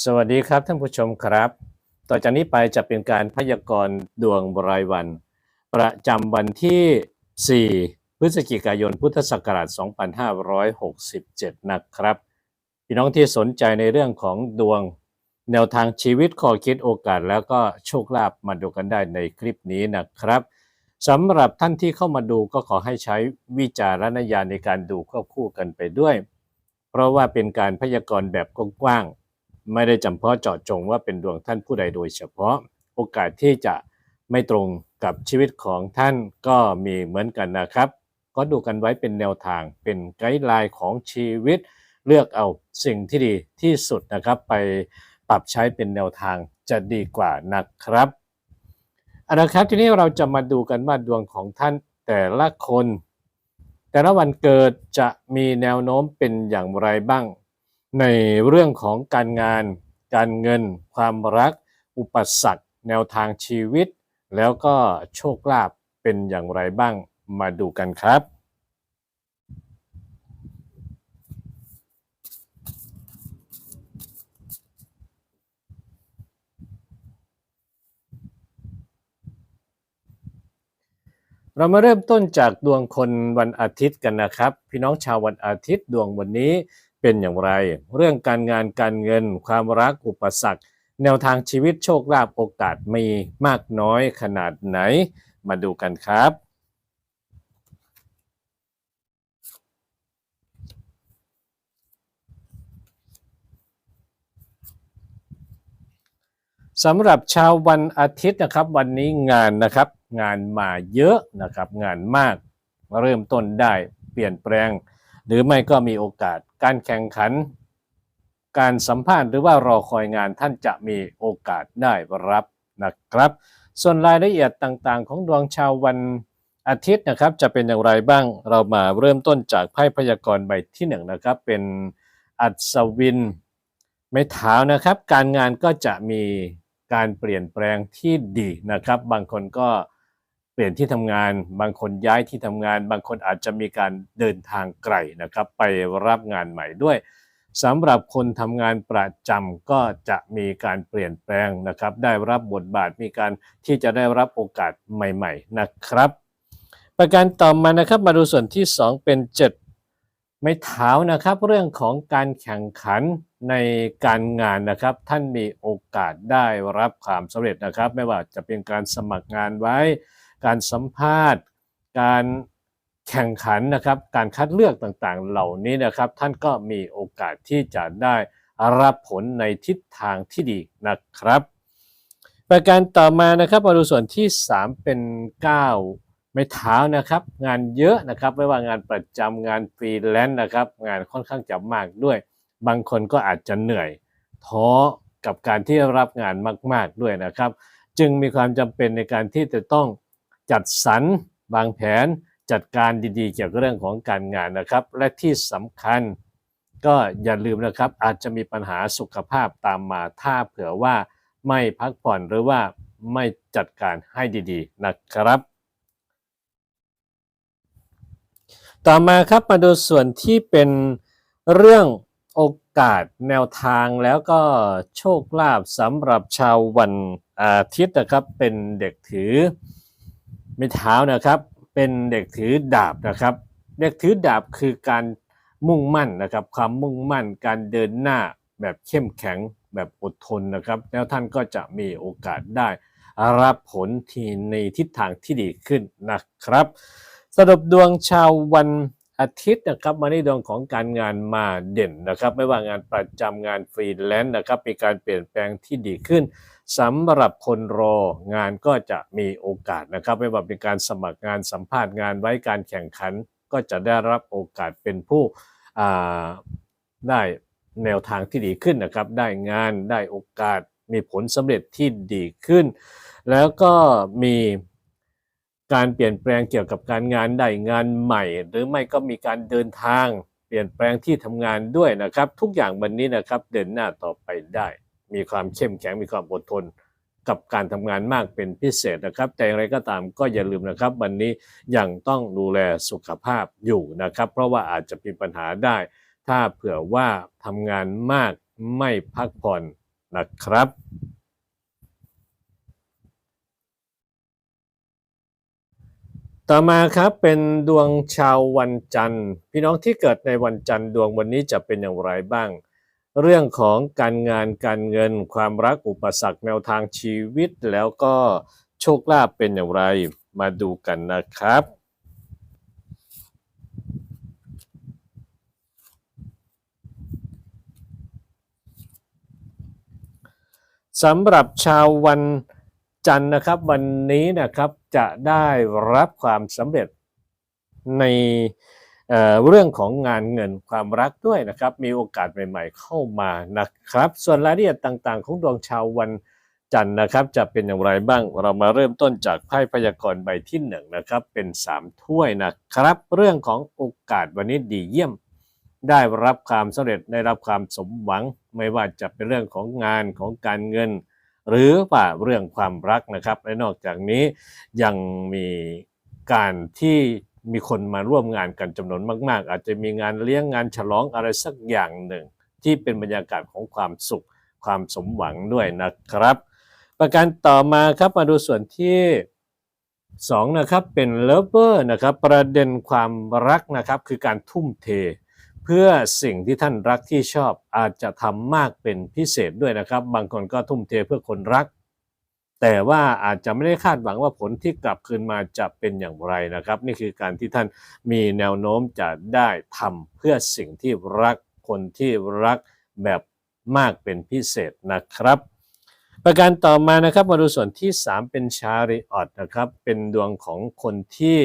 สวัสดีครับท่านผู้ชมครับ ต่อจากนี้ไปจะเป็นการพยากรณ์ดวงรายวัน ประจำวันที่ 4 พฤศจิกายนพุทธศักราช 2567 นะครับ พี่น้องที่สนใจในเรื่องของดวงแนวทางชีวิตข้อคิดโอกาสแล้วก็โชคลาภมาดูกันได้ในคลิปนี้นะครับสำหรับท่านที่เข้ามาดูก็ขอให้ใช้วิจารณญาณในการดูควบคู่กันไปด้วย เพราะว่าเป็นการพยากรณ์แบบกว้างๆ ไม่ได้จำเพาะเจาะจงว่าเป็นดวงท่านผู้ใดโดยเฉพาะ โอกาสที่จะไม่ตรงกับชีวิตของท่านก็มีเหมือนกันนะครับ ก็ดูกันไว้เป็นแนวทางเป็นไกด์ไลน์ของชีวิต เลือกเอาสิ่งที่ดีที่สุดนะครับ ไปปรับใช้เป็นแนวทางจะดีกว่านะครับเอาละครับทีนี้เราจะมาดูกันว่าดวงของท่านแต่ละคน แต่ละวันเกิดจะมีแนวโน้มเป็นอย่างไรบ้าง ในเรื่องของการงาน การเงิน ความรัก อุปสรรค แนวทางชีวิต แล้วก็โชคลาภเป็นอย่างไรบ้างมาดูกันครับ เรามาเริ่มต้นจากดวงคนวันอาทิตย์กันนะครับ พี่น้องชาววันอาทิตย์ดวงวันนี้ เป็นอย่างไร เรื่องการงานการเงิน ความรักอุปสรรค แนวทางชีวิตโชคลาภโอกาสมีมากน้อยขนาดไหน มาดูกันครับ สำหรับชาววันอาทิตย์นะครับ วันนี้งานนะครับ งานมาเยอะนะครับ งานมากเริ่มต้นได้เปลี่ยนแปลง หรือไม่ก็มีโอกาส การแข่งขัน การสัมภาษณ์หรือว่ารอคอยงานท่านจะมีโอกาสได้รับนะครับ ส่วนรายละเอียดต่างๆ ของดวงชาววันอาทิตย์นะครับจะเป็นอย่างไรบ้างเรามาเริ่มต้นจากไพ่พยากรณ์ใบที่หนึ่งนะครับเป็นอัศวินไม้เท้านะครับ การงานก็จะมีการเปลี่ยนแปลงที่ดีนะครับ บางคนก็ เปลี่ยนที่ทำงานบางคนย้ายที่ทำงาน บางคนอาจจะมีการเดินทางไกลนะครับ ไปรับงานใหม่ด้วยสำหรับคนทำงานประจำก็จะมีการเปลี่ยนแปลงนะครับ ได้รับบทบาทมีการที่จะได้รับโอกาสใหม่ ๆนะครับ ประการต่อมานะครับมาดูส่วนที่ 2 เป็น7ไม้เท้านะครับ เรื่องของการแข่งขันในการงานนะครับ ท่านมีโอกาสได้รับความสำเร็จนะครับ ไม่ว่าจะเป็นการสมัครงานไว้ การสัมภาษณ์ การแข่งขันนะครับ การคัดเลือกต่างๆ เหล่านี้นะครับ ท่านก็มีโอกาสที่จะได้รับผลในทิศทางที่ดีนะครับ ประการต่อมานะครับมาดูส่วนที่ 3 เป็น 9 ไม่เท้านะครับ งานเยอะนะครับไม่ว่างานประจำงานฟรีแลนซ์นะครับ งานค่อนข้างจะมากด้วย บางคนก็อาจจะเหนื่อยท้อกับการที่รับงานมาก ๆด้วยนะครับ จึงมีความจำเป็นในการที่จะต้อง จัดสรรวางแผนจัดการดีๆ เกี่ยวกับเรื่องของการงานนะครับ และที่สำคัญก็อย่าลืมนะครับอาจจะมีปัญหาสุขภาพตามมาถ้าเผื่อว่าไม่พักผ่อนหรือว่าไม่จัดการให้ดีๆนะครับ ต่อมาครับมาดูส่วนที่เป็นเรื่องโอกาสแนวทางแล้วก็โชคลาภสำหรับชาววันอาทิตย์นะครับเป็นเด็กถือ ไม้เท้านะครับ เป็นเด็กถือดาบนะครับ เด็กถือดาบคือการมุ่งมั่นนะครับความมุ่งมั่นการเดินหน้าแบบเข้มแข็งแบบอดทนนะครับ แล้วท่านก็จะมีโอกาสได้ รับผลที่ในทิศทางที่ดีขึ้นนะครับ สรุปดวงชาววันอาทิตย์นะครับมาในดวงของการงานมาเด่นนะครับ ไม่ว่างานประจำงานฟรีแลนซ์นะครับมีการเปลี่ยนแปลงที่ดีขึ้น สำหรับคนรองานก็จะมีโอกาสนะครับ ไม่ว่าเป็นการสมัครงานสัมภาษณ์งานไว้การแข่งขัน ก็จะได้รับโอกาสเป็นผู้ได้แนวทางที่ดีขึ้นนะครับ ได้งานได้โอกาสมีผลสำเร็จที่ดีขึ้น แล้วก็มีการเปลี่ยนแปลงเกี่ยวกับการงานได้งานใหม่ หรือไม่ก็มีการเดินทาง เปลี่ยนแปลงที่ทำงานด้วยนะครับ ทุกอย่างวันนี้นะครับเดินหน้าต่อไปได้ มีความเข้มแข็งมีความอดทน กับการทำงานมากเป็นพิเศษนะครับ แต่อย่างไรก็ตามก็อย่าลืมนะครับ วันนี้ยังต้องดูแลสุขภาพอยู่นะครับ เพราะว่าอาจจะมีปัญหาได้ ถ้าเผื่อว่าทำงานมากไม่พักผ่อนนะครับต่อมาครับเป็นดวงชาววันจันทร์ พี่น้องที่เกิดในวันจันทร์ดวงวันนี้จะเป็นอย่างไรบ้าง เรื่องของการงานการเงินความรักอุปสรรคแนวทางชีวิต แล้วก็โชคลาภเป็นอย่างไรมาดูกันนะครับ สำหรับชาววันจันทร์นะครับ วันนี้นะครับจะได้รับความสำเร็จใน เรื่องของงานเงินความรักด้วยนะครับ มีโอกาสใหม่ๆเข้ามานะครับ ส่วนรายละเอียดต่างๆ ของดวงชาววันจันทร์นะครับ จะเป็นอย่างไรบ้างเรามาเริ่มต้นจากไพ่พยากรณ์ใบที่หนึ่งนะครับเป็นสามถ้วยนะครับ เรื่องของโอกาสวันนี้ดีเยี่ยม ได้รับความสำเร็จได้รับความสมหวัง ไม่ว่าจะเป็นเรื่องของงานของการเงิน หรือว่าเรื่องความรักนะครับและนอกจากนี้ยังมีการที่ มีคนมาร่วมงานกันจำนวนมาก ๆ อาจจะมีงานเลี้ยงงานฉลองอะไรสักอย่างหนึ่ง ที่เป็นบรรยากาศของความสุขความสมหวังด้วยนะครับ ประการต่อมาครับมาดูส่วนที่สองนะครับเป็นเลเวอร์นะครับประเด็นความรักนะครับคือการทุ่มเท เพื่อสิ่งที่ท่านรักที่ชอบอาจจะทำมากเป็นพิเศษด้วยนะครับ บางคนก็ทุ่มเทเพื่อคนรัก แต่ว่าอาจจะไม่ได้คาดหวังว่าผลที่กลับคืนมาจะเป็นอย่างไรนะครับ นี่คือการที่ท่านมีแนวโน้มจะได้ทำเพื่อสิ่งที่รักคนที่รักแบบมากเป็นพิเศษนะครับ ประการต่อมานะครับมาดูส่วนที่ 3 เป็นชาริออตนะครับ เป็นดวงของคนที่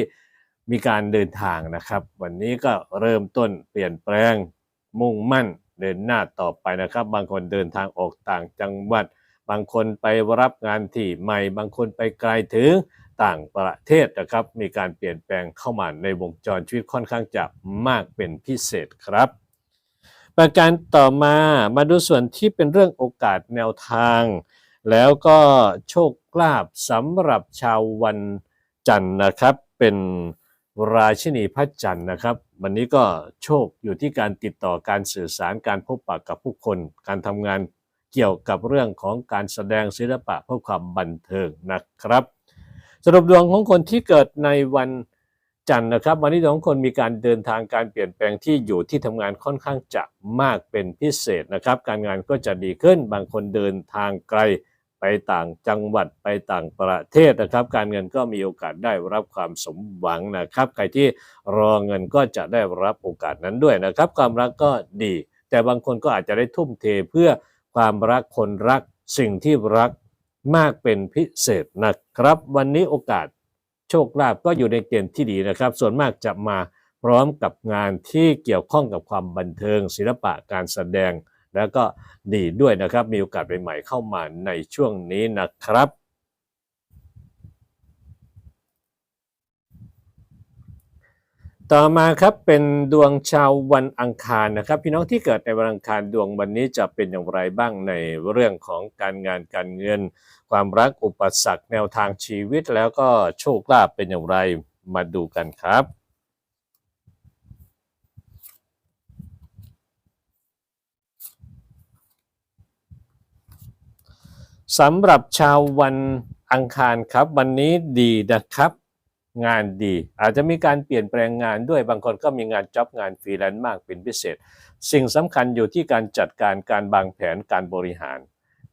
มีการเดินทางนะครับ วันนี้ก็เริ่มต้นเปลี่ยนแปลงมุ่งมั่นเดินหน้าต่อไปนะครับ บางคนเดินทางออกต่างจังหวัด บางคนไปรับงานที่ใหม่ บางคนไปไกลถึงต่างประเทศนะครับ มีการเปลี่ยนแปลงเข้ามาในวงจรชีวิตค่อนข้างจะมากเป็นพิเศษครับ ประการต่อมามาดูส่วนที่เป็นเรื่องโอกาสแนวทาง แล้วก็โชคลาภสำหรับชาววันจันทร์นะครับ เป็นราชินีพระจันทร์นะครับ วันนี้ก็โชคอยู่ที่การติดต่อการสื่อสารการพบปะกับผู้คน การทำงาน เกี่ยวกับเรื่องของการแสดงศิลปะเพื่อความบันเทิงนะครับ สรุปดวงของคนที่เกิดในวันจันทร์นะครับ วันนี้ของคนมีการเดินทางการเปลี่ยนแปลงที่อยู่ที่ทำงานค่อนข้างจะมากเป็นพิเศษนะครับ การงานก็จะดีขึ้นบางคนเดินทางไกลไปต่างจังหวัดไปต่างประเทศนะครับ การเงินก็มีโอกาสได้รับความสมหวังนะครับ ใครที่รอเงินก็จะได้รับโอกาสนั้นด้วยนะครับ ความรักก็ดี แต่บางคนก็อาจจะได้ทุ่มเทเพื่อ ความรักคนรักสิ่งที่รักมากเป็นพิเศษนะครับ วันนี้โอกาสโชคลาภก็อยู่ในเกณฑ์ที่ดีนะครับ ส่วนมากจะมาพร้อมกับงานที่เกี่ยวข้องกับความบันเทิง ศิลปะการแสดง แล้วก็ดีด้วยนะครับ มีโอกาสใหม่ๆเข้ามาในช่วงนี้นะครับ ต่อมาครับเป็นดวงชาววันอังคารนะครับ พี่น้องที่เกิดในวันอังคารดวงวันนี้จะเป็นอย่างไรบ้างในเรื่องของการงานการเงิน ความรักอุปสรรคแนวทางชีวิตแล้วก็โชคลาภเป็นอย่างไรมาดูกันครับสำหรับชาววันอังคารครับ วันนี้ดีนะครับ งานดี อาจจะมีการเปลี่ยนแปลงงานด้วยบางคนก็มีงานจ็อบงานฟรีแลนซ์มากเป็นพิเศษ สิ่งสำคัญอยู่ที่การจัดการการวางแผนการบริหาร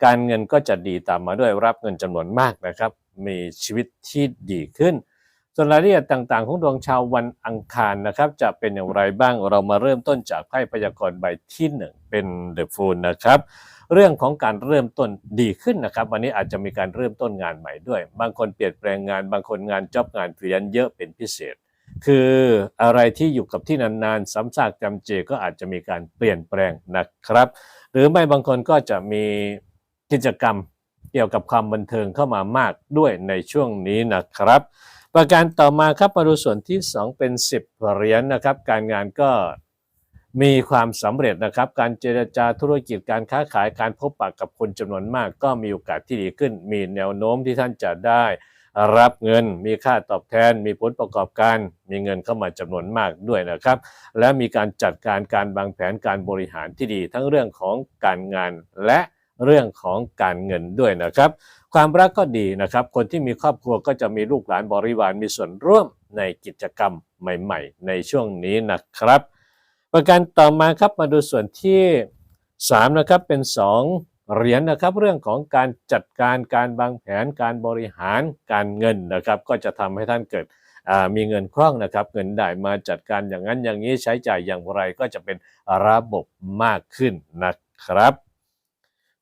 การเงินก็จะดีตามมาด้วยรับเงินจำนวนมากนะครับ มีชีวิตที่ดีขึ้น ส่วนรายละเอียดต่างๆ ของดวงชาววันอังคารนะครับ จะเป็นอย่างไรบ้างเรามาเริ่มต้นจากไพ่พยากรณ์ใบที่หนึ่งเป็นเดอะฟูลนะครับ เรื่องของการเริ่มต้นดีขึ้นนะครับ วันนี้อาจจะมีการเริ่มต้นงานใหม่ด้วย บางคนเปลี่ยนแปลงงาน บางคนงานจ็อบงานฟรีแลนซ์เยอะเป็นพิเศษ คืออะไรที่อยู่กับที่นานๆซ้ำซากจำเจก็อาจจะมีการเปลี่ยนแปลงนะครับ หรือไม่บางคนก็จะมีกิจกรรมเกี่ยวกับความบันเทิงเข้ามามากด้วยในช่วงนี้นะครับ ประการต่อมาครับมาดูส่วนที่ 2 เป็น 10เหรียญนะครับ การงานก็ มีความสำเร็จนะครับ การเจรจาธุรกิจการค้าขายการพบปะกับคนจำนวนมาก ก็มีโอกาสที่ดีขึ้น มีแนวโน้มที่ท่านจะได้รับเงินมีค่าตอบแทน มีผลประกอบการ มีเงินเข้ามาจำนวนมากด้วยนะครับ และมีการจัดการการวางแผนการบริหารที่ดี ทั้งเรื่องของการงานและเรื่องของการเงินด้วยนะครับ ความรักก็ดีนะครับ คนที่มีครอบครัวก็จะมีลูกหลานบริวารมีส่วนร่วมในกิจกรรมใหม่ ๆ ในช่วงนี้นะครับ ประการต่อมาครับมาดูส่วนที่ 3 นะครับเป็น 2 เหรียญนะครับ เรื่องของการจัดการการวางแผนการบริหารการเงินนะครับ ก็จะทำให้ท่านเกิดมีเงินคล่องนะครับ เงินได้มาจัดการอย่างนั้นอย่างนี้ใช้จ่ายอย่างไรก็จะเป็นระบบมากขึ้นนะครับ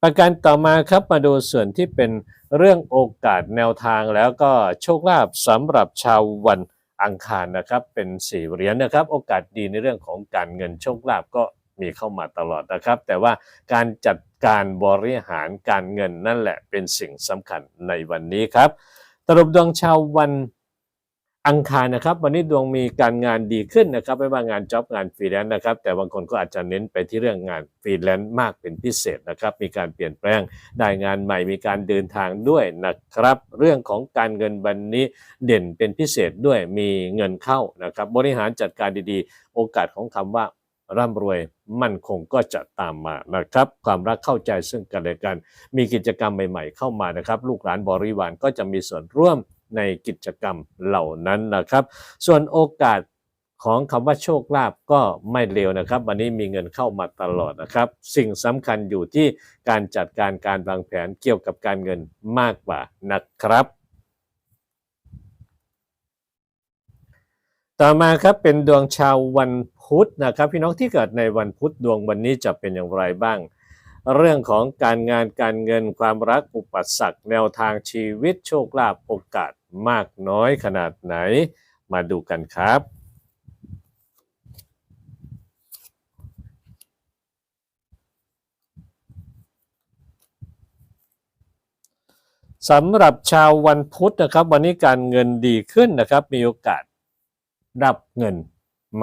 ประการต่อมาครับมาดูส่วนที่เป็นเรื่องโอกาสแนวทางแล้วก็โชคลาภสำหรับชาววัน อังคารนะครับ เป็นสี่เหรียญนะครับ โอกาสดีในเรื่องของการเงินโชคลาภก็มีเข้ามาตลอดนะครับ แต่ว่าการจัดการบริหารการเงินนั่นแหละเป็นสิ่งสำคัญในวันนี้ครับสรุปดวงชาววัน อังคารนะครับ วันนี้ดวงมีการงานดีขึ้นนะครับ ไม่ว่างานจ็อบงานฟรีแลนซ์นะครับ แต่บางคนก็อาจจะเน้นไปที่เรื่องงานฟรีแลนซ์มากเป็นพิเศษนะครับ มีการเปลี่ยนแปลงได้งานใหม่มีการเดินทางด้วยนะครับ เรื่องของการเงินวันนี้เด่นเป็นพิเศษด้วยมีเงินเข้านะครับ บริหารจัดการดีๆ โอกาสของคำว่าร่ำรวยมั่นคงก็จะตามมานะครับ ความรักเข้าใจซึ่งกันและกัน มีกิจกรรมใหม่ ๆ เข้ามานะครับ ลูกหลานบริวารก็จะมีส่วนร่วม ในกิจกรรมเหล่านั้นนะครับ ส่วนโอกาสของคำว่าโชคลาภก็ไม่เร็วนะครับ วันนี้มีเงินเข้ามาตลอดนะครับ สิ่งสำคัญอยู่ที่การจัดการการวางแผนเกี่ยวกับการเงินมากกว่านะครับ ต่อมาครับเป็นดวงชาววันพุธนะครับ พี่น้องที่เกิดในวันพุธดวงวันนี้จะเป็นอย่างไรบ้าง เรื่องของการงานการเงินความรักอุปสรรคแนวทางชีวิตโชคลาภโอกาส มากน้อยขนาดไหน มาดูกันครับสำหรับชาววันพุธนะครับ วันนี้การเงินดีขึ้นนะครับ มีโอกาสรับเงิน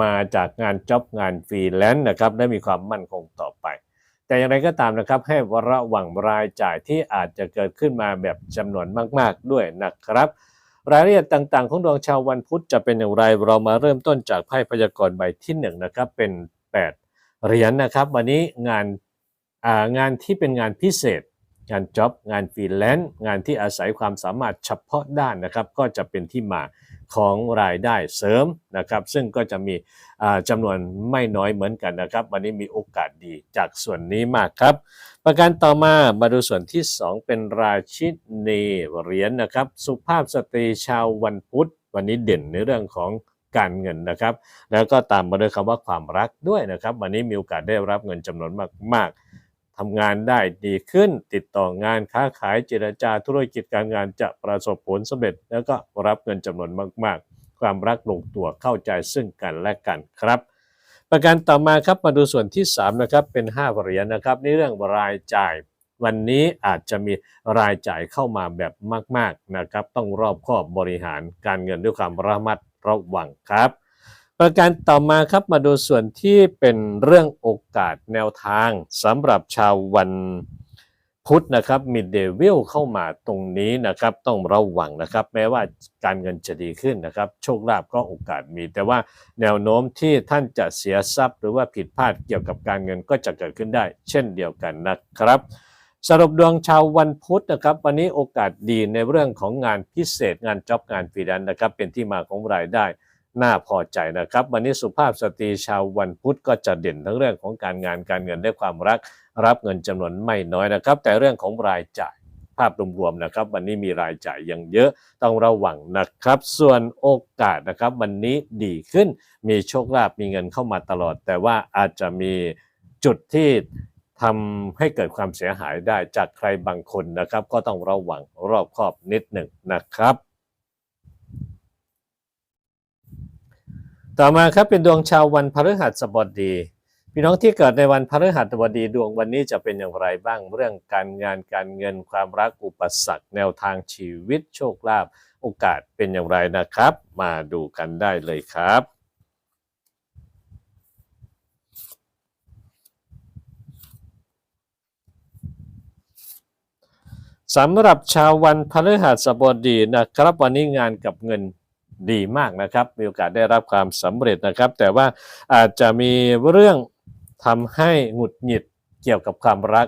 มาจากงานจ็อบงานฟรีแลนซ์นะครับได้มีความมั่นคงต่อไป แต่อย่างไรก็ตามนะครับ ให้ระวังรายจ่ายที่อาจจะเกิดขึ้นมาแบบจำนวนมาก ๆ ด้วยนะครับ รายละเอียดต่าง ๆ ของดวงชาววันพุธจะเป็นอย่างไร เรามาเริ่มต้นจากไพ่พยากรณ์ใบที่1นงนะครับ เป็น 8 เหรียญนะครับ วันนี้งานางานที่เป็นงานพิเศษ งานจ็อบงานฟรีแลนซ์งานที่อาศัยความสามารถเฉพาะด้านนะครับ ก็จะเป็นที่มาของรายได้เสริมนะครับ ซึ่งก็จะมีจำนวนไม่น้อยเหมือนกันนะครับ วันนี้มีโอกาสดีจากส่วนนี้มากครับ ประการต่อมามาดูส่วนที่ 2 เป็นราชินีเหรียญนะครับ สุภาพสตรีชาววันพุธ วันนี้เด่นในเรื่องของการเงินนะครับ แล้วก็ตามมาด้วยคำว่าความรักด้วยนะครับ วันนี้มีโอกาสได้รับเงินจำนวนมากๆทำงานได้ดีขึ้น ติดต่องานค้าขายเจรจาธุรกิจการงานจะประสบผลสำเร็จ แล้วก็รับเงินจำนวนมาก ๆ ความรักลงตัวเข้าใจซึ่งกันและกันครับ ประการต่อมาครับมาดูส่วนที่3นะครับเป็น5เหรียญนะครับในเรื่องรายจ่าย วันนี้อาจจะมีรายจ่ายเข้ามาแบบมาก ๆนะครับ ต้องรอบคอบบริหารการเงินด้วยความระมัดระวังครับ ประการต่อมาครับมาดูส่วนที่เป็นเรื่องโอกาสแนวทางสำหรับชาววัน พุธนะครับมีเดวิลเข้ามาตรงนี้นะครับต้องระวังนะครับ แม้ว่าการเงินจะดีขึ้นนะครับ โชคลาภก็โอกาสมี แต่ว่าแนวโน้มที่ท่านจะเสียทรัพย์ หรือว่าผิดพลาดเกี่ยวกับการเงินก็จะเกิดขึ้นได้ เช่นเดียวกันนะครับ สรุปดวงชาววันพุธนะครับ วันนี้โอกาสดีในเรื่องของงานพิเศษงานจ็อบงานฟรีแลนซ์นะครับ เป็นที่มาของรายได้น่าพอใจนะครับ วันนี้สุภาพสตรีชาววันพุธก็จะเด่นทั้งเรื่องของการงานการเงินและความรัก รับเงินจำนวนไม่น้อยนะครับ แต่เรื่องของรายจ่ายภาพรวมๆนะครับ วันนี้มีรายจ่ายยังเยอะต้องระวังนะครับ ส่วนโอกาสนะครับวันนี้ดีขึ้น มีโชคลาภมีเงินเข้ามาตลอด แต่ว่าอาจจะมีจุดที่ทำให้เกิดความเสียหายได้จากใครบางคนนะครับ ก็ต้องระวังรอบคอบนิดหนึ่งนะครับ ต่อมาครับเป็นดวงชาววันพฤหัสบดี พี่น้องที่เกิดในวันพฤหัสบดีดวงวันนี้จะเป็นอย่างไรบ้างเรื่องการงานการเงินความรักอุปสรรค แนวทางชีวิตโชคลาภโอกาสเป็นอย่างไรนะครับ มาดูกันได้เลยครับ สำหรับชาววันพฤหัสบดีนะครับ วันนี้งานกับเงินดีมากนะครับ มีโอกาสได้รับความสำเร็จนะครับ แต่ว่าอาจจะมีเรื่อง ทำให้หงุดหงิดเกี่ยวกับความรัก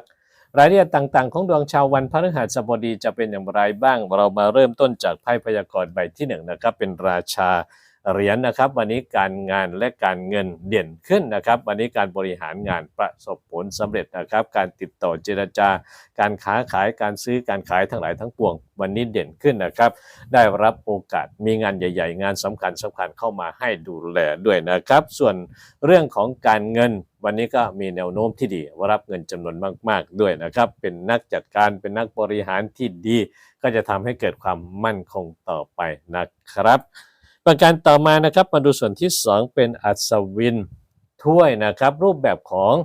รายละเอียดต่างๆ ของดวงชาววันพฤหัสบดีจะเป็นอย่างไรบ้าง เรามาเริ่มต้นจากไพ่พยากรณ์ใบที่หนึ่งนะครับเป็นราชา เหรียญนะครับ วันนี้การงานและการเงินเด่นขึ้นนะครับ วันนี้การบริหารงานประสบผลสำเร็จนะครับ การติดต่อเจรจา การค้าขายการซื้อการขายทั้งหลายทั้งปวง วันนี้เด่นขึ้นนะครับ ได้รับโอกาสมีงานใหญ่ ๆ งานสำคัญสำคัญเข้ามาให้ดูแลด้วยนะครับ ส่วนเรื่องของการเงินวันนี้ก็มีแนวโน้มที่ดีว่ารับเงินจำนวนมาก ๆ ด้วยนะครับ เป็นนักจัดการเป็นนักบริหารที่ดี ก็จะทำให้เกิดความมั่นคงต่อไปนะครับ ประการต่อมานะครับมาดูส่วนที่ 2 เป็นอัศวินถ้วยนะครับ รูปแบบของ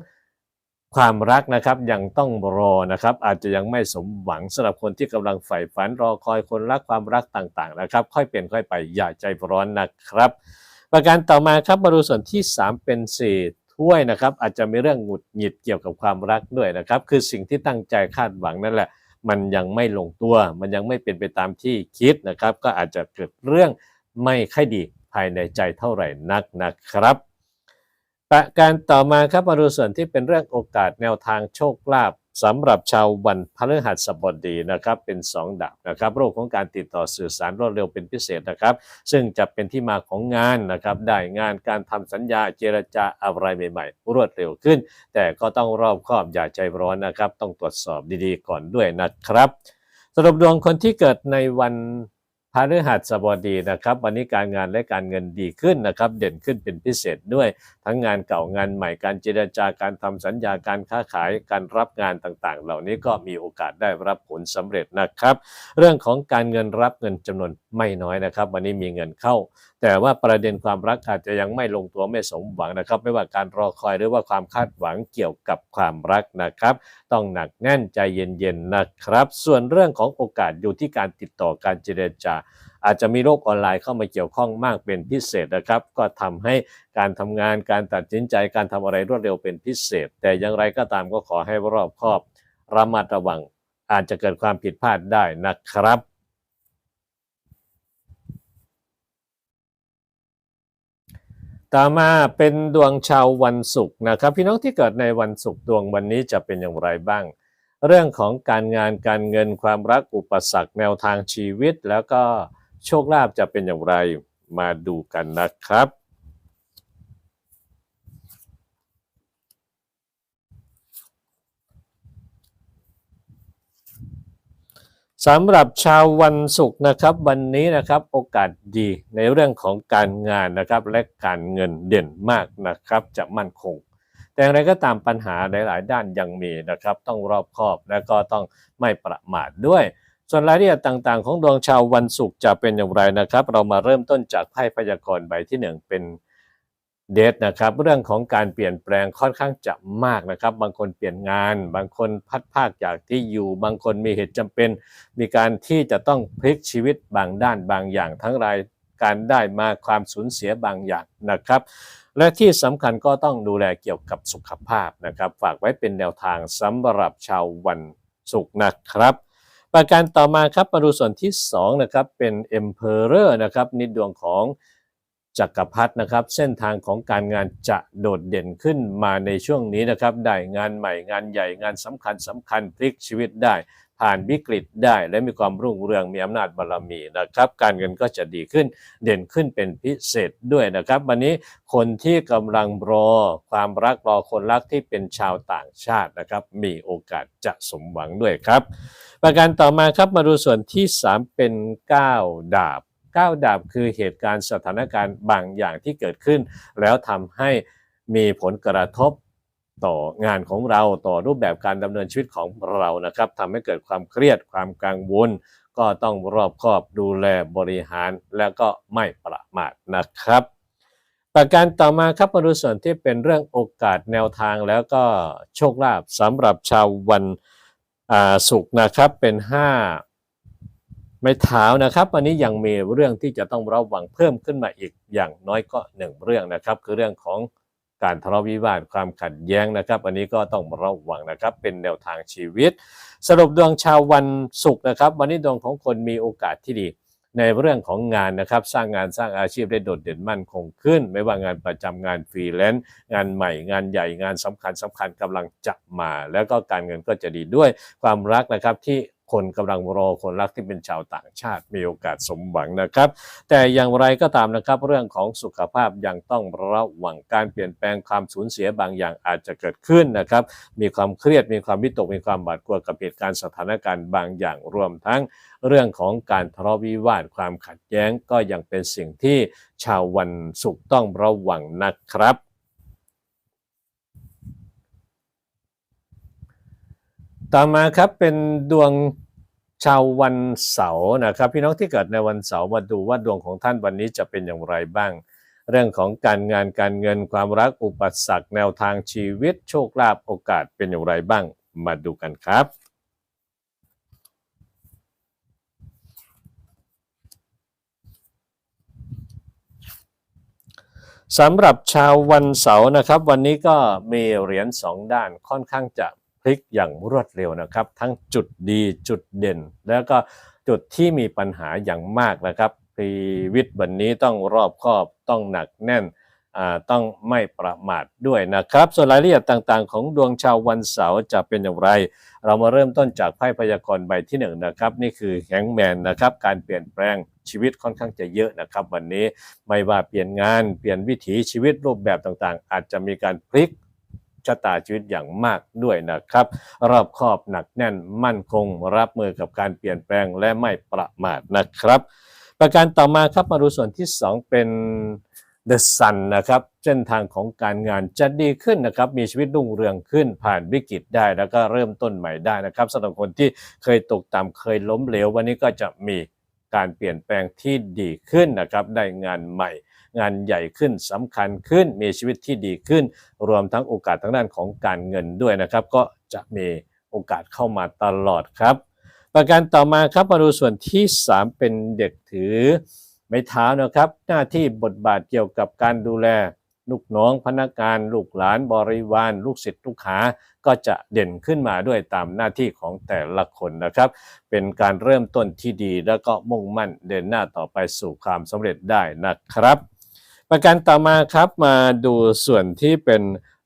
ความรักนะครับยังต้องรอนะครับ อาจจะยังไม่สมหวังสำหรับคนที่กำลังใฝ่ฝันรอคอยคนรักความรักต่างๆนะครับ ค่อยเปลี่ยนค่อยไปอย่าใจร้อนนะครับ ประการต่อมาครับมาดูส่วนที่ 3 เป็นสี่ถ้วยนะครับ อาจจะมีเรื่องหงุดหงิดเกี่ยวกับความรักด้วยนะครับ คือสิ่งที่ตั้งใจคาดหวังนั่นแหละ มันยังไม่ลงตัว มันยังไม่เป็นไปตามที่คิดนะครับ ก็อาจจะเกิดเรื่อง ไม่ค่อยดีภายในใจเท่าไหร่นักนะครับ ประการต่อมาครับมาดูส่วนที่เป็นเรื่องโอกาสแนวทางโชคลาภสำหรับชาววันพฤหัสบดีนะครับเป็น 2 ดาบนะครับโรคของการติดต่อสื่อสารรวดเร็วเป็นพิเศษนะครับ ซึ่งจะเป็นที่มาของงานนะครับได้งานการทำสัญญาเจรจาอะไรใหม่ ๆ รวดเร็วขึ้น แต่ก็ต้องรอบคอบอย่าใจร้อนนะครับ ต้องตรวจสอบดีๆก่อนด้วยนะครับ สรุปดวงคนที่เกิดในวัน พฤหัสบดีนะครับ วันนี้การงานและการเงินดีขึ้นนะครับ เด่นขึ้นเป็นพิเศษด้วย ทั้งงานเก่างานใหม่การเจรจาการทำสัญญาการค้าขายการรับงานต่างๆ เหล่านี้ก็มีโอกาสได้รับผลสำเร็จนะครับ เรื่องของการเงินรับเงินจำนวนไม่น้อยนะครับ วันนี้มีเงินเข้า แต่ว่าประเด็นความรักอาจจะยังไม่ลงตัวไม่สมหวังนะครับ ไม่ว่าการรอคอยหรือว่าความคาดหวังเกี่ยวกับความรักนะครับ ต้องหนักแน่นใจเย็นๆนะครับ ส่วนเรื่องของโอกาสอยู่ที่การติดต่อการเจรจาอาจจะมีโลกออนไลน์เข้ามาเกี่ยวข้องมากเป็นพิเศษนะครับ ก็ทำให้การทำงานการตัดสินใจการทำอะไรรวดเร็วเป็นพิเศษ แต่อย่างไรก็ตามก็ขอให้รอบคอบระมัดระวังอาจจะเกิดความผิดพลาดได้นะครับต่อมาเป็นดวงชาววันศุกร์นะครับ พี่น้องที่เกิดในวันศุกร์ดวงวันนี้จะเป็นอย่างไรบ้าง เรื่องของการงานการเงินความรักอุปสรรคแนวทางชีวิต แล้วก็โชคลาภจะเป็นอย่างไรมาดูกันนะครับ สำหรับชาววันศุกร์นะครับ วันนี้นะครับโอกาสดีในเรื่องของการงานนะครับ และการเงินเด่นมากนะครับ จะมั่นคง แต่อย่างไรก็ตามปัญหาหลายๆ ด้านยังมีนะครับ ต้องรอบคอบและก็ต้องไม่ประมาทด้วย ส่วนรายละเอียดต่างๆ ของดวงชาววันศุกร์จะเป็นอย่างไรนะครับ เรามาเริ่มต้นจากไพ่พยากรณ์ใบที่หนึ่งเป็นเดทนะครับเรื่องของการเปลี่ยนแปลงค่อนข้างจะมากนะครับ บางคนเปลี่ยนงาน บางคนพัดภาคจากที่อยู่ บางคนมีเหตุจำเป็น มีการที่จะต้องพลิกชีวิตบางด้านบางอย่าง ทั้งรายการได้มาความสูญเสียบางอย่างนะครับ และที่สำคัญก็ต้องดูแลเกี่ยวกับสุขภาพนะครับ ฝากไว้เป็นแนวทางสำหรับชาววันศุกร์นะครับ ประการต่อมาครับมาดูส่วนที่2นะครับเป็น Emperor นะครับนิดดวงของจักรพรรดินะครับ เส้นทางของการงานจะโดดเด่นขึ้นมาในช่วงนี้นะครับ ได้งานใหม่งานใหญ่งานสำคัญสำคัญพลิกชีวิตได้ ผ่านวิกฤตได้และมีความรุ่งเรืองมีอำนาจบารมีนะครับ การเงินก็จะดีขึ้นเด่นขึ้นเป็นพิเศษด้วยนะครับ วันนี้คนที่กำลังรอความรักรอคนรักที่เป็นชาวต่างชาตินะครับ มีโอกาสจะสมหวังด้วยครับ ประการต่อมาครับมาดูส่วนที่ 3 เป็น 9 ดาบ 9 ดาบคือเหตุการณ์สถานการณ์บางอย่างที่เกิดขึ้น แล้วทำให้มีผลกระทบ ต่องานของเราต่อรูปแบบการดำเนินชีวิตของเรานะครับทำให้เกิดความเครียดความกังวล ก็ต้องรอบคอบดูแลบริหาร แล้วก็ไม่ประมาทนะครับประการต่อมาครับมาดูส่วนที่เป็นเรื่องโอกาสแนวทางแล้วก็โชคลาภสำหรับชาววันศุกร์นะครับเป็น 5 ไม่เท้านะครับวันนี้ยังมีเรื่องที่จะต้องระวังเพิ่มขึ้นมาอีกอย่างน้อยก็หนึ่งเรื่องนะครับ คือเรื่องของ การทะเลาะวิวาทความขัดแย้งนะครับ อันนี้ก็ต้องระวังนะครับ เป็นแนวทางชีวิต สรุปดวงชาววันศุกร์นะครับ วันนี้ดวงของคนมีโอกาสที่ดี ในเรื่องของงานนะครับ สร้างงานสร้างอาชีพได้โดดเด่นมั่นคงขึ้น ไม่ว่างานประจำงานฟรีแลนซ์งานใหม่งานใหญ่งานสำคัญสำคัญกำลังจะมา แล้วก็การเงินก็จะดีด้วยความรักนะครับที่ คนกำลังรอคนรักที่เป็นชาวต่างชาติมีโอกาสสมหวังนะครับ แต่อย่างไรก็ตามนะครับเรื่องของสุขภาพยังต้องระวังการเปลี่ยนแปลงความสูญเสียบางอย่างอาจจะเกิดขึ้นนะครับ มีความเครียดมีความวิตกมีความบาดกลัวกับเหตุการณ์สถานการณ์บางอย่างรวมทั้งเรื่องของการทะเลาะวิวาทความขัดแย้งก็ยังเป็นสิ่งที่ชาววันศุกร์ต้องระวังนะครับ ต่อมาครับเป็นดวงชาววันเสาร์นะครับ พี่น้องที่เกิดในวันเสาร์มาดูว่าดวงของท่านวันนี้จะเป็นอย่างไรบ้าง เรื่องของการงานการเงินความรักอุปสรรคแนวทางชีวิตโชคลาภโอกาสเป็นอย่างไรบ้าง มาดูกันครับสำหรับชาววันเสาร์นะครับ วันนี้ก็มีเหรียญสองด้านค่อนข้างจะ ลิกอย่างรวดเร็วนะครับ ทั้งจุดดีจุดเด่น แล้วก็จุดที่มีปัญหาอย่างมากนะครับชีวิตวันนี้ต้องรอบคอบต้องหนักแน่นต้องไม่ประมาทด้วยนะครับ ส่วนรายละเอียดต่างๆ ของดวงชาววันเสาร์จะเป็นอย่างไร เรามาเริ่มต้นจากไพ่พยากรณ์ใบที่หนึ่งนะครับ นี่คือแฮงแมนนะครับ การเปลี่ยนแปลงชีวิตค่อนข้างจะเยอะนะครับ วันนี้ไม่ว่าเปลี่ยนงานเปลี่ยนวิถีชีวิตรูปแบบต่างๆ อาจจะมีการพลิก ชะตาชีวิตอย่างมากด้วยนะครับ รอบคอบหนักแน่นมั่นคง รับมือกับการเปลี่ยนแปลงและไม่ประมาทนะครับ ประการต่อมาครับมาดูส่วนที่ 2 เป็น The Sun นะครับเส้นทางของการงานจะดีขึ้นนะครับ มีชีวิตรุ่งเรืองขึ้นผ่านวิกฤตได้แล้วก็เริ่มต้นใหม่ได้นะครับสำหรับคนที่เคยตกต่ำเคยล้มเหลว วันนี้ก็จะมีการเปลี่ยนแปลงที่ดีขึ้นนะครับ ได้งานใหม่ งานใหญ่ขึ้นสำคัญขึ้นมีชีวิตที่ดีขึ้น รวมทั้งโอกาสทางด้านของการเงินด้วยนะครับ ก็จะมีโอกาสเข้ามาตลอดครับ ประการต่อมาครับมาดูส่วนที่ 3 เป็นเด็กถือ ไม้เท้านะครับ หน้าที่บทบาทเกี่ยวกับการดูแลลูกน้องพนักงานลูกหลานบริวาร ลูกศิษย์ลูกหาก็จะเด่นขึ้นมาด้วยตามหน้าที่ของแต่ละคนนะครับ เป็นการเริ่มต้นที่ดีแล้วก็มุ่งมั่นเดินหน้าต่อไปสู่ความสำเร็จได้นะครับ ประการต่อมาครับมาดูส่วนที่เป็น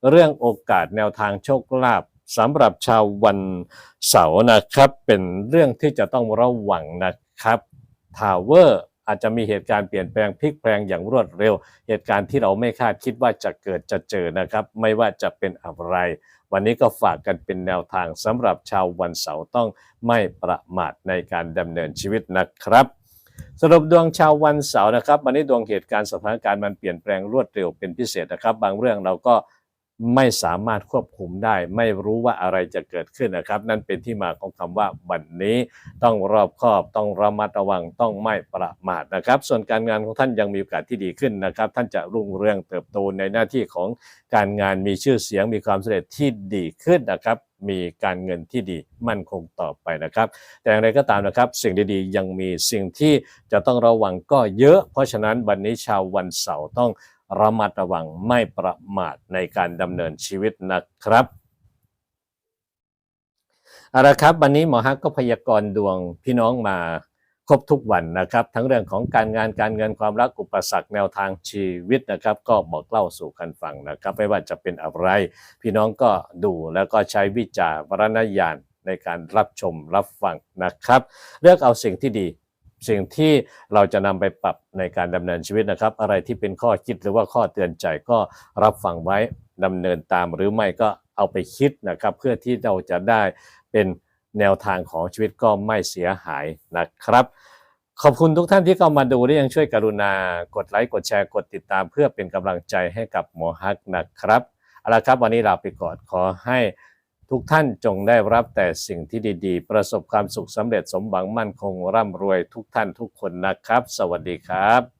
เรื่องโอกาสแนวทางโชคลาภสำหรับชาววันเสาร์นะครับ เป็นเรื่องที่จะต้องระวังนะครับทาวเวอร์อาจจะมีเหตุการณ์เปลี่ยนแปลงพลิกแปลงอย่างรวดเร็ว เหตุการณ์ที่เราไม่คาดคิดว่าจะเกิดจะเจอนะครับ ไม่ว่าจะเป็นอะไร วันนี้ก็ฝากกันเป็นแนวทางสำหรับชาววันเสาร์ต้องไม่ประมาทในการดำเนินชีวิตนะครับ สรุปดวงชาววันเสาร์นะครับ วันนี้ดวงเหตุการณ์สถานการณ์มันเปลี่ยนแปลงรวดเร็วเป็นพิเศษนะครับ บางเรื่องเราก็ ไม่สามารถควบคุมได้ ไม่รู้ว่าอะไรจะเกิดขึ้นนะครับ นั่นเป็นที่มาของคำว่าวันนี้ ต้องรอบคอบต้องระมัดระวังต้องไม่ประมาทนะครับ ส่วนการงานของท่านยังมีโอกาสที่ดีขึ้นนะครับ ท่านจะรุ่งเรืองเติบโตในหน้าที่ของการงานมีชื่อเสียงมีความสำเร็จที่ดีขึ้นนะครับมีการเงินที่ดีมั่นคงต่อไปนะครับ แต่อย่างไรก็ตามนะครับ สิ่งดีๆยังมีสิ่งที่จะต้องระวังก็เยอะ เพราะฉะนั้นวันนี้ชาววันเสาร์ต้อง ระมัดระวังไม่ประมาทในการดำเนินชีวิตนะครับเอาละครับ วันนี้หมอฮักก็พยากรณ์ดวงพี่น้องมาครบทุกวันนะครับ ทั้งเรื่องของการงานการเงินความรักอุปสรรคแนวทางชีวิตนะครับ ก็บอกเล่าสู่กันฟังนะครับ ไม่ว่าจะเป็นอะไร พี่น้องก็ดูแล้วก็ใช้วิจารณญาณในการรับชมรับฟังนะครับ เลือกเอาสิ่งที่ดี สิ่งที่เราจะนำไปปรับในการดำเนินชีวิตนะครับ อะไรที่เป็นข้อคิดหรือว่าข้อเตือนใจก็รับฟังไว้ดำเนินตามหรือไม่ก็เอาไปคิดนะครับ เพื่อที่เราจะได้เป็นแนวทางของชีวิตก็ไม่เสียหายนะครับขอบคุณทุกท่านที่เข้ามาดูและยังช่วยกรุณากดไลค์กดแชร์กดติดตามเพื่อเป็นกำลังใจให้กับหมอฮักนะครับเอาละครับวันนี้ลาไปก่อนขอให้ ทุกท่านจงได้รับแต่สิ่งที่ดีๆ ประสบความสุขสำเร็จสมหวังมั่นคงร่ำรวยทุกท่านทุกคนนะครับ สวัสดีครับ